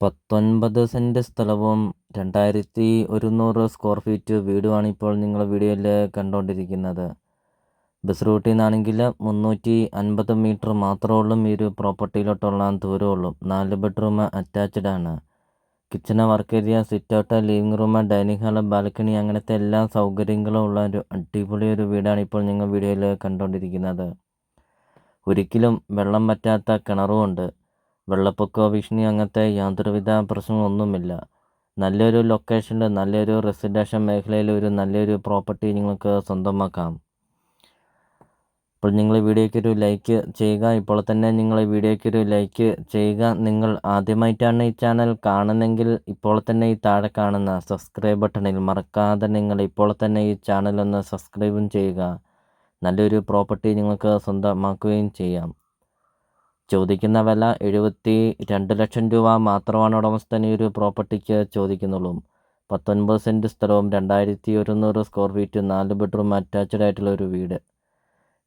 പത്തൊൻപത് സെന്റ് സ്ഥലവും രണ്ടായിരത്തി ഒരുന്നൂറ് സ്ക്വയർ ഫീറ്റ് വീടുമാണ് ഇപ്പോൾ നിങ്ങൾ വീഡിയോയിൽ കണ്ടുകൊണ്ടിരിക്കുന്നത് ബസ് റൂട്ടിൽ നിന്നാണെങ്കിൽ മുന്നൂറ്റി അൻപത് മീറ്റർ മാത്രമേ ഉള്ളൂ. ഈ ഒരു പ്രോപ്പർട്ടിയിലോട്ടുള്ള ദൂരമുള്ളൂ നാല് ബെഡ്റൂം അറ്റാച്ച്ഡ് ആണ്. Kitchen work area sit out living room dining hall balcony അങ്ങനത്തെ എല്ലാ സൗകര്യങ്ങളും ഉള്ള ഒരു അടിപൊളി ഒരു വീടാണ് ഇപ്പോൾ നിങ്ങൾ വീഡിയോയിൽ കണ്ടുകൊണ്ടിരിക്കുന്നത് ഒരിക്കലും വെള്ളം പറ്റാത്ത കിണറുമുണ്ട് വെള്ളപ്പൊക്കമോ ഭീഷണി അങ്ങനത്തെ യാതൊരുവിധ പ്രശ്നങ്ങളൊന്നുമില്ല. നല്ലൊരു ലൊക്കേഷനിൽ നല്ലൊരു റെസിഡൻഷ്യൽ മേഖലയിൽ ഒരു നല്ലൊരു പ്രോപ്പർട്ടി നിങ്ങൾക്ക് സ്വന്തമാക്കാം. അപ്പോൾ നിങ്ങൾ വീഡിയോയ്ക്ക് ഒരു ലൈക്ക് ചെയ്യുക. ഇപ്പോൾ തന്നെ നിങ്ങൾ വീഡിയോയ്ക്ക് ഒരു ലൈക്ക് ചെയ്യുക. നിങ്ങൾ ആദ്യമായിട്ടാണ് ഈ ചാനൽ കാണുന്നെങ്കിൽ ഇപ്പോൾ തന്നെ ഈ താഴെ കാണുന്ന സബ്സ്ക്രൈബ് ബട്ടണിൽ മറക്കാതെ നിങ്ങൾ ഇപ്പോൾ തന്നെ ഈ ചാനൽ ഒന്ന് സബ്സ്ക്രൈബും ചെയ്യുക. നല്ലൊരു പ്രോപ്പർട്ടി നിങ്ങൾക്ക് സ്വന്തമാക്കുകയും ചെയ്യാം. ചോദിക്കുന്ന വില എഴുപത്തി രണ്ട് ലക്ഷം രൂപ മാത്രമാണ് ഉടമസ്ഥൻ ഈ ഒരു പ്രോപ്പർട്ടിക്ക് ചോദിക്കുന്നുള്ളൂ. പത്തൊൻപത് സെന്റ് സ്ഥലവും രണ്ടായിരത്തി ഒരുന്നൂറ് സ്ക്വയർ ഫീറ്റ് നാല് ബെഡ്റൂം അറ്റാച്ച്ഡ് ആയിട്ടുള്ള ഒരു വീട്.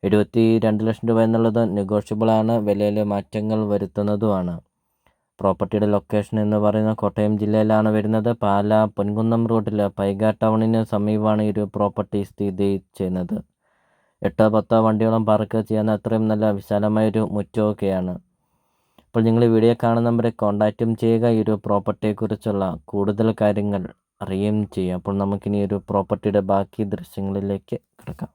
എഴുപത്തി രണ്ട് ലക്ഷം രൂപ എന്നുള്ളത് നെഗോഷ്യബിളാണ് വിലയിൽ മാറ്റങ്ങൾ വരുത്തുന്നതുമാണ്. പ്രോപ്പർട്ടിയുടെ ലൊക്കേഷൻ എന്ന് പറയുന്നത് കോട്ടയം ജില്ലയിലാണ് വരുന്നത്. പാല പൊൻകുന്നം റോഡിൽ പൈഗ ടൗണിന് സമീപമാണ് ഈ ഒരു പ്രോപ്പർട്ടി സ്ഥിതി ചെയ്യുന്നത്. എട്ടോ പത്തോ വണ്ടിയോളം പാർക്ക് ചെയ്യാൻ അത്രയും നല്ല വിശാലമായൊരു മുറ്റമൊക്കെയാണ്. അപ്പോൾ നിങ്ങൾ വീഡിയോ കാണുന്ന കാണുന്നവരെ കോൺടാക്റ്റും ചെയ്യുക. ഈ ഒരു പ്രോപ്പർട്ടിയെക്കുറിച്ചുള്ള കൂടുതൽ കാര്യങ്ങൾ അറിയുകയും ചെയ്യുക അപ്പോൾ നമുക്കിനി ഒരു പ്രോപ്പർട്ടിയുടെ ബാക്കി ദൃശ്യങ്ങളിലേക്ക് കിടക്കാം.